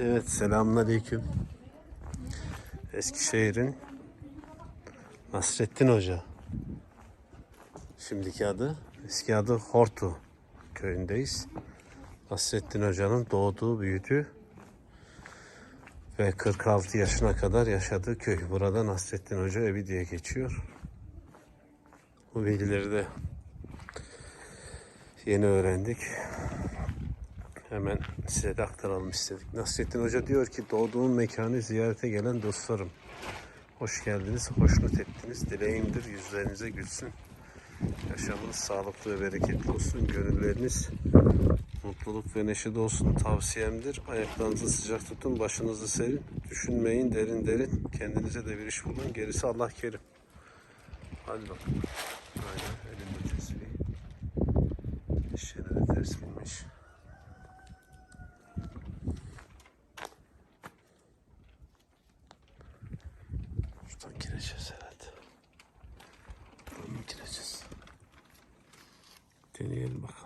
Evet selamünaleyküm. Eskişehir'in Nasrettin Hoca. Şimdiki adı, eski adı Hortu köyündeyiz. Nasrettin Hoca'nın doğduğu, büyüdüğü ve 46 yaşına kadar yaşadığı köy. Burada Nasrettin Hoca evi diye geçiyor. Bu bilgileri de yeni öğrendik. Hemen size de aktaralım istedik. Nasrettin Hoca diyor ki doğduğum mekanı ziyarete gelen dostlarım. Hoş geldiniz, hoşnut ettiniz. Dileğimdir yüzlerinize gülsün. Yaşamınız sağlıklı ve bereketli olsun. Gönülleriniz mutluluk ve neşede olsun. Tavsiyemdir. Ayaklarınızı sıcak tutun, başınızı serin. Düşünmeyin derin derin. Kendinize de bir iş bulun. Gerisi Allah kerim. Hadi bakalım. Aynen elinde tesbih. İşine de ters binmiş. Şuradan gireceğiz herhalde. Buradan gireceğiz? Deneyelim bakalım.